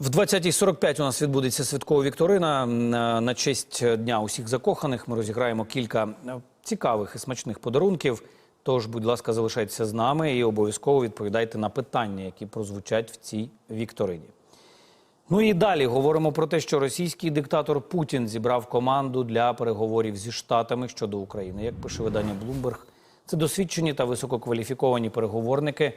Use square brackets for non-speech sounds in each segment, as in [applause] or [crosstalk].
В 20.45 у нас відбудеться святкова вікторина е, на честь дня усіх закоханих. Ми розіграємо кілька е, цікавих і смачних подарунків. Тож, будь ласка, залишайтеся з нами і обов'язково відповідайте на питання, які прозвучать в цій вікторині. Ну і далі говоримо про те, що російський диктатор Путін зібрав команду для переговорів зі штатами щодо України. Як пише видання Bloomberg, це досвідчені та висококваліфіковані переговорники.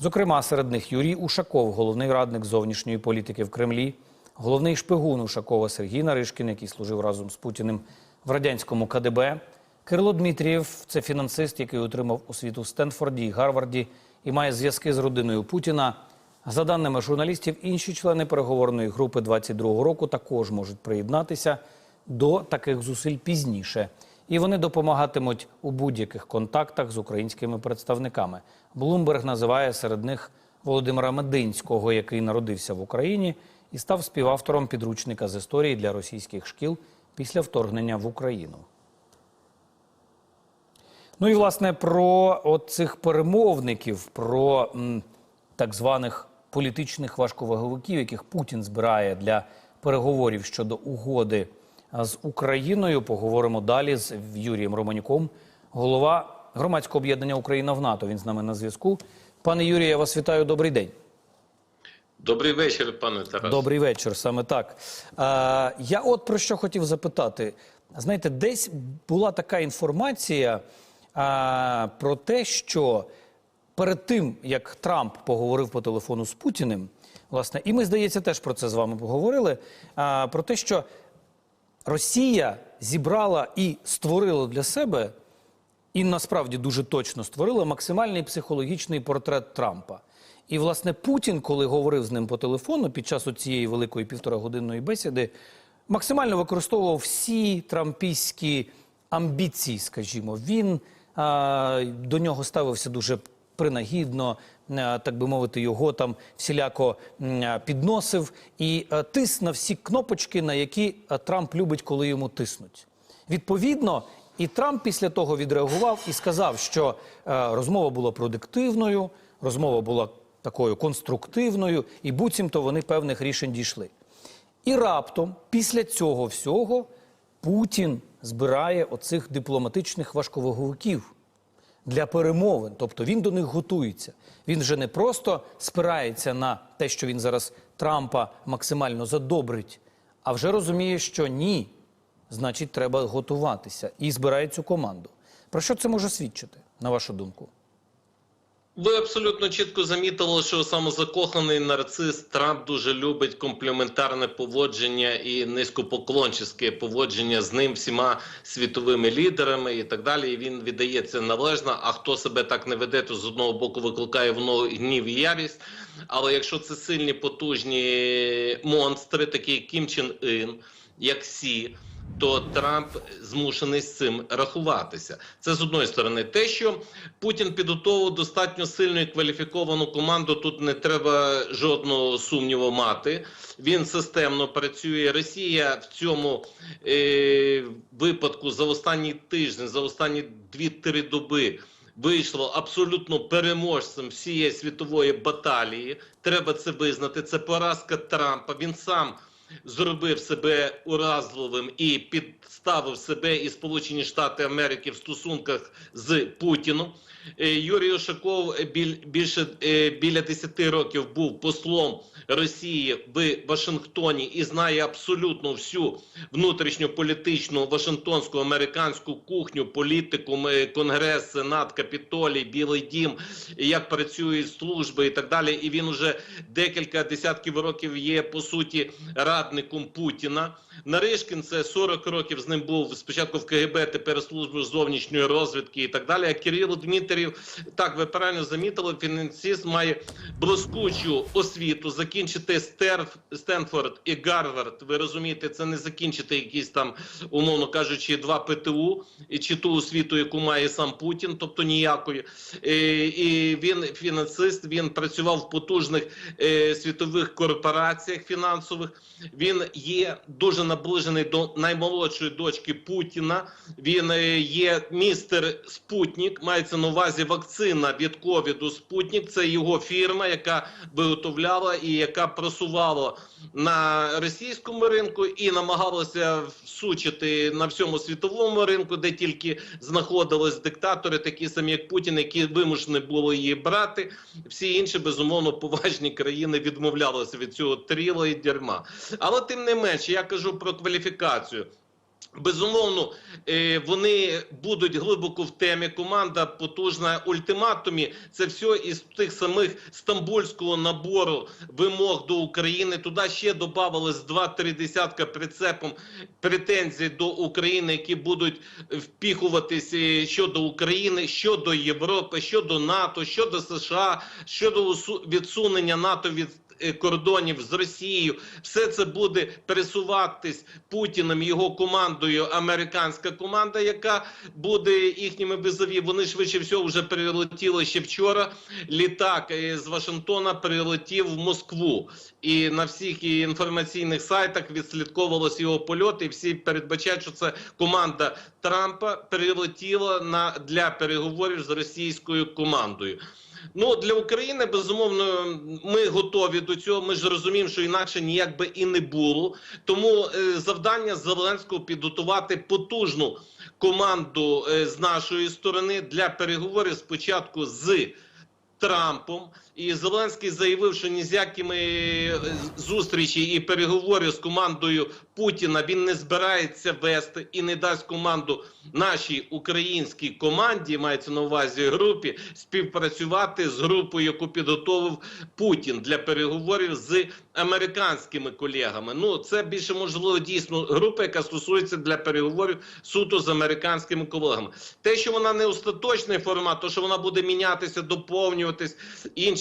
Зокрема, серед них Юрій Ушаков, головний радник зовнішньої політики в Кремлі, головний шпигун Ушакова Сергій Наришкін, який служив разом з Путіним в радянському КДБ. Кирило Дмитрієв це фінансист, який отримав освіту в Стенфорді і Гарварді і має зв'язки з родиною Путіна. За даними журналістів, інші члени переговорної групи 22-го року також можуть приєднатися до таких зусиль пізніше. І вони допомагатимуть у будь-яких контактах з українськими представниками. Блумберг називає серед них Володимира Мединського, який народився в Україні і став співавтором підручника з історії для російських шкіл після вторгнення в Україну. Ну і власне про цих перемовників, про так званих політичних важковаговиків, яких Путін збирає для переговорів щодо угоди з Україною. Поговоримо далі з Юрієм Романюком, голова громадського об'єднання Україна в НАТО. Він з нами на зв'язку. Пане Юрію, я вас вітаю. Добрий день. Добрий вечір, пане Тарас. Добрий вечір, саме так. А, я от про що хотів запитати. Знаєте, десь була така інформація а, про те, що перед тим, як Трамп поговорив по телефону з Путіним, власне, і ми, здається, теж про це з вами поговорили. А, про те, що Росія зібрала і створила для себе, і насправді дуже точно створила максимальний психологічний портрет Трампа. І, власне, Путін, коли говорив з ним по телефону під час цієї великої півторагодинної бесіди, максимально використовував всі трампійські амбіції, скажімо. Він а, до нього ставився дуже принагідно, так би мовити, його там всіляко підносив і а, тис на всі кнопочки, на які Трамп любить, коли йому тиснуть. Відповідно, і Трамп після того відреагував і сказав, що е, розмова була продуктивною, розмова була такою конструктивною, і буцімто вони певних рішень дійшли. І раптом, після цього всього, Путін збирає оцих дипломатичних важковаговиків для перемовин. Тобто він до них готується. Він вже не просто спирається на те, що він зараз Трампа максимально задобрить, а вже розуміє, що ні, значить, треба готуватися і збирає цю команду. Про що це може свідчити, на вашу думку? Ви абсолютно чітко замітили, що самозакоханий нарцис Трамп дуже любить комплементарне поводження і низькопоклончеське поводження з ним всіма світовими лідерами і так далі. І він віддає це належно. А хто себе так не веде, то з одного боку викликає воно гнів і ярість. Але якщо це сильні потужні монстри, такі як Кім Чен Ін, як Сі. То Трамп змушений з цим рахуватися. Це з одної сторони, те, що Путін підготовив достатньо сильну і кваліфіковану команду. Тут не треба жодного сумніву мати. Він системно працює. Росія в цьому е, випадку за останній тиждень, за останні 2-3 доби. Вийшло абсолютно переможцем всієї світової баталії. Треба це визнати. Це поразка Трампа. Він сам зробив себе уразливим і підставив себе і Сполучені Штати Америки в стосунках з Путіном. Е, Юрій Ушаков біль, більше е, біля 10 років був послом Росії в Вашингтоні і знає абсолютно всю внутрішньополітичну Вашингтонську американську кухню, політику, Конгрес, Сенат, Капітолій, Білий Дім, як працюють служби і так далі. І він уже декілька десятків років є по суті радником Путіна. Наришкін це 40 років з ним був спочатку в КГБ, тепер службу зовнішньої розвідки і так далі. А Кирило Дмитрів, так ви правильно замітили, фінансист має блискучу освіту, закінчити Стерф, Стенфорд і Гарвард. Ви розумієте, це не закінчити якісь там, умовно кажучи, два ПТУ чи ту освіту, яку має сам Путін, тобто ніякої. Е, І він фінансист, він працював в потужних е, світових корпораціях фінансових. Він є дуже наближений до наймолодшої дочки Путіна. Він е, є містер Спутник, мається на увазі. вакцина від ковіду Спутник. Це його фірма, яка виготовляла і яка просувала на російському ринку і намагалася всучити на всьому світовому ринку, де тільки знаходились диктатори, такі самі як Путін, які вимушені було її брати. Всі інші безумовно поважні країни відмовлялися від цього тріла і дерьма. Але тим не менше, я кажу про кваліфікацію. Безумовно, е, вони будуть глибоко в темі. Команда потужна ультиматумі. Це все із тих самих стамбульського набору вимог до України. Туди ще додавалось 2-3 десятка прицепом претензій до України, які будуть впіхуватися щодо України, щодо Європи, щодо НАТО, щодо США, щодо відсунення НАТО від е, кордонів з Росією, все це буде пересуватись Путіним його командою. Американська команда, яка буде їхніми визові. Вони швидше всього вже перелетіли ще вчора. Літак е, з Вашингтона прилетів в Москву, і на всіх інформаційних сайтах відслідковувалось його польот. І всі передбачають, що це команда Трампа прилетіла на для переговорів з російською командою. Ну для України безумовно ми готові до цього. Ми ж розуміємо, що інакше ніяк би і не було. Тому е, завдання Зеленського підготувати потужну команду е, з нашої сторони для переговорів спочатку з Трампом. І Зеленський заявив, що ні з якими е, зустрічі і переговори з командою Путіна він не збирається вести і не дасть команду нашій українській команді, мається на увазі групі, співпрацювати з групою, яку підготовив Путін для переговорів з американськими колегами. Ну це більше можливо дійсно група, яка стосується для переговорів суто з американськими колегами. Те, що вона не остаточний формат, то що вона буде мінятися, доповнюватись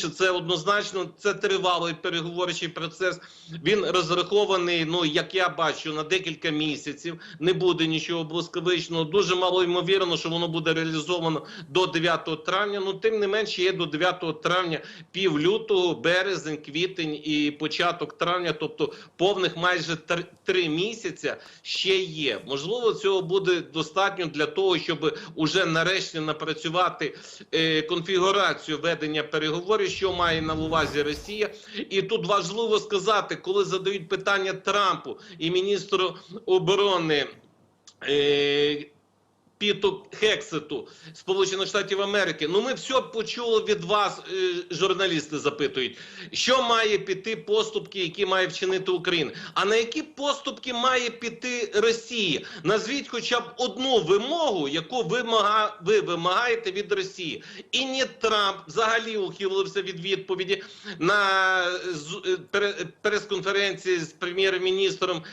інше, це однозначно це тривалий переговорчий процес. Він розрахований. Ну як я бачу, на декілька місяців не буде нічого блискавичного. Дуже мало ймовірно, що воно буде реалізовано до 9 травня. Ну тим не менше, є до 9 травня пів лютого, березень, квітень і початок травня, тобто повних майже три місяця ще є. Можливо, цього буде достатньо для того, щоб уже нарешті напрацювати е, конфігурацію ведення переговорів, що має на увазі Росія. І тут важливо сказати, коли задають питання Трампу і міністру оборони. Е, Піту Хексету Сполучених Штатів Америки. Ну, ми все почули від вас, е, журналісти запитують, що має піти поступки, які має вчинити Україна. А на які поступки має піти Росія? Назвіть хоча б одну вимогу, яку вимага, ви вимагаєте від Росії. І ні Трамп взагалі ухилився від відповіді на е, пере- прес-конференції з прем'єр-міністром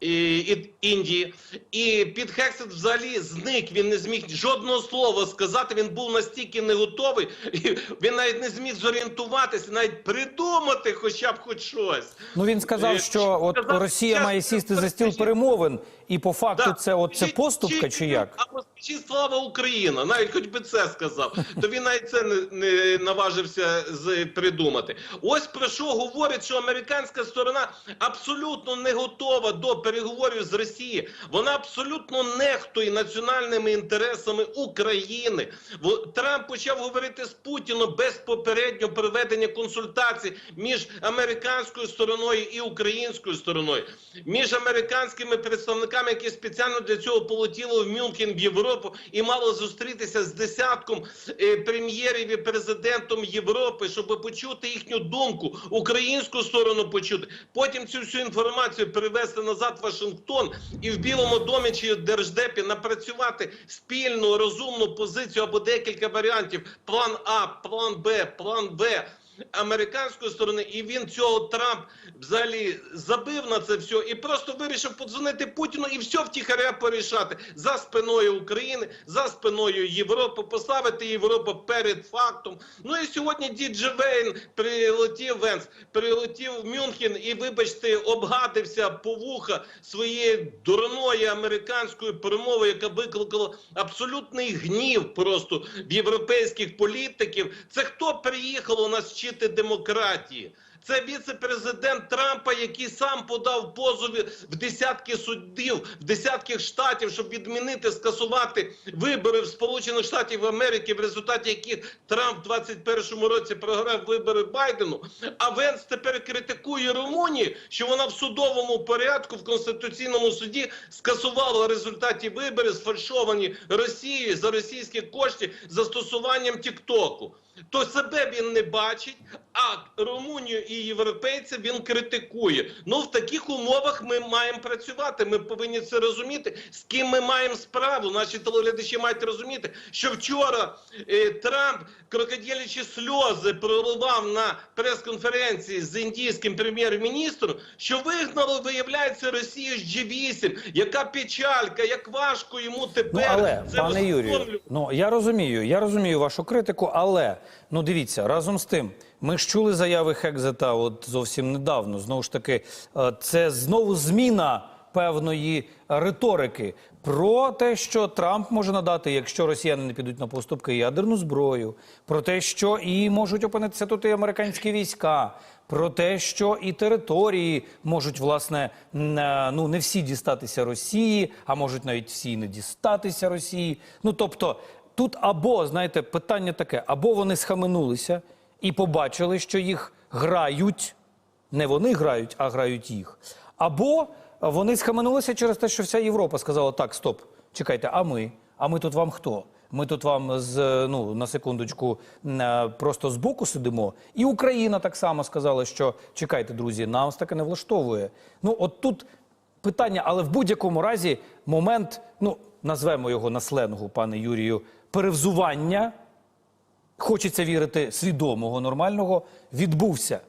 і, Індії. І Піт Хексет взагалі зник. Він не зміг жодного слова сказати. Він був настільки не готовий, і він навіть не зміг зорієнтуватися, навіть придумати хоча б хоч щось. Ну він сказав, Е, що от сказав, Росія має сісти за стіл перемовин, і по факту Да. це от це Чи- поступка чи як? Скажіть слава Україна, навіть хоч би це сказав, [laughs] то він навіть це не, не наважився з придумати. Ось про що говорить, що американська сторона абсолютно не готова до переговорів з Росією. Вона абсолютно нехтує національними інтересами України. Трамп почав говорити з Путіном без попереднього проведення консультацій між американською стороною і українською стороною, між американськими представниками, які спеціально для цього полетіли в Мюнхен в Європу і мали зустрітися з десятком е, прем'єрів і президентом Європи, щоб почути їхню думку, українську сторону почути. Потім цю всю інформацію перевести назад в Вашингтон і в Білому домі чи держдепі напрацювати спільну розумну позицію або декілька варіантів: план А, план Б, план В американської сторони, і він цього Трамп взагалі забив на це все і просто вирішив подзвонити Путіну і все втіхаря порішати за спиною України, за спиною Європи, поставити Європу перед фактом. Ну і сьогодні Діджи Вейн прилетів Венс, прилетів в Мюнхен і, вибачте, обгадився по вуха своєї дурної американської перемови, яка викликала абсолютний гнів просто в європейських політиків. Це хто приїхав у нас вчити демократії? Це віце-президент Трампа, який сам подав позови в десятки суддів, в десятки штатів, щоб відмінити, скасувати вибори в Сполучених Штатів Америки, в результаті яких Трамп в 21-му році програв вибори Байдену. А Венс тепер критикує Румунію, що вона в судовому порядку в конституційному суді скасувала в результаті виборів, сфальшовані Росією за російські кошти застосуванням Тіктоку. То себе він не бачить, а Румунію і європейців він критикує. Ну в таких умовах ми маємо працювати. Ми повинні це розуміти. З ким ми маємо справу. Наші телеглядачі мають розуміти, що вчора е, Трамп крокодилячі сльози проливав на прес-конференції з індійським прем'єр-міністром, що вигнало, виявляється, Росію з G8. Яка печалька, як важко йому тепер Ну, але, це пане Юрію, ну я розумію, я розумію вашу критику, але ну дивіться, разом з тим, ми ж чули заяви Хекзета от зовсім недавно. Знову ж таки, е, це знову зміна певної риторики про те, що Трамп може надати, якщо росіяни не підуть на поступки, ядерну зброю, про те, що і можуть опинитися тут і американські війська. Про те, що і території можуть власне е, ну не всі дістатися Росії, а можуть навіть всі не дістатися Росії. Ну тобто, тут або знаєте, питання таке: або вони схаменулися і побачили, що їх грають, не вони грають, а грають їх. Або вони схаменулися через те, що вся Європа сказала: так, стоп, чекайте, а ми? А ми тут вам хто? Ми тут вам з ну на секундочку е, просто збоку сидимо. І Україна так само сказала, що чекайте, друзі, нас таке не влаштовує. Ну от тут питання, але в будь-якому разі момент, ну назвемо його на сленгу, пане Юрію, перевзування. Хочеться вірити свідомого, нормального, відбувся.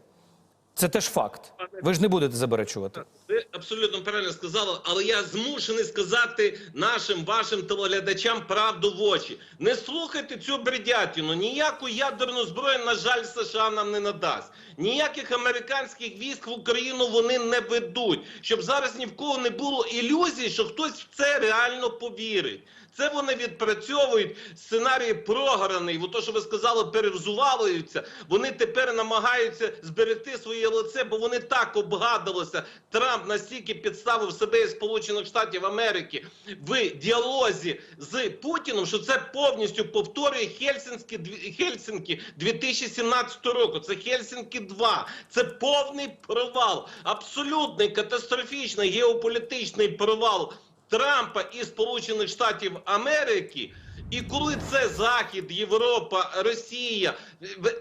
Це теж факт. Ви ж не будете заперечувати. Ви абсолютно правильно сказали, але я змушений сказати нашим вашим телеглядачам правду в очі. Не слухайте цю бредятину. Ніяку ядерну зброю, на жаль, США нам не надасть. Ніяких американських військ в Україну вони не ведуть. Щоб зараз ні в кого не було ілюзій, що хтось в це реально повірить. Це вони відпрацьовують сценарій програний. Бо то, що ви сказали, перевзувалуються. Вони тепер намагаються зберегти своє лице, бо вони так обгадалися. Трамп настільки підставив себе і Сполучених Штатів Америки в діалозі з Путіном, що це повністю повторює Хельсинські дві- Хельсинки 2017 року. Це Хельсинки 2. Це повний провал, абсолютний катастрофічний геополітичний провал. Трампа і Сполучених Штатів Америки. І коли це Захід, Європа, Росія,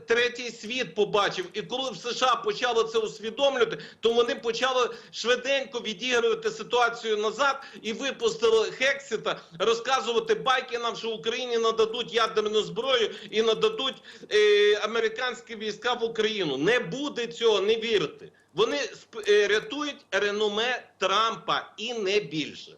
третій світ побачив, і коли в США почали це усвідомлювати, то вони почали швиденько відігрувати ситуацію назад і випустили Хексіта розказувати байки нам, що Україні нададуть ядерну зброю і нададуть е, американські війська в Україну. Не буде цього, не вірте. Вони е, рятують реноме Трампа і не більше.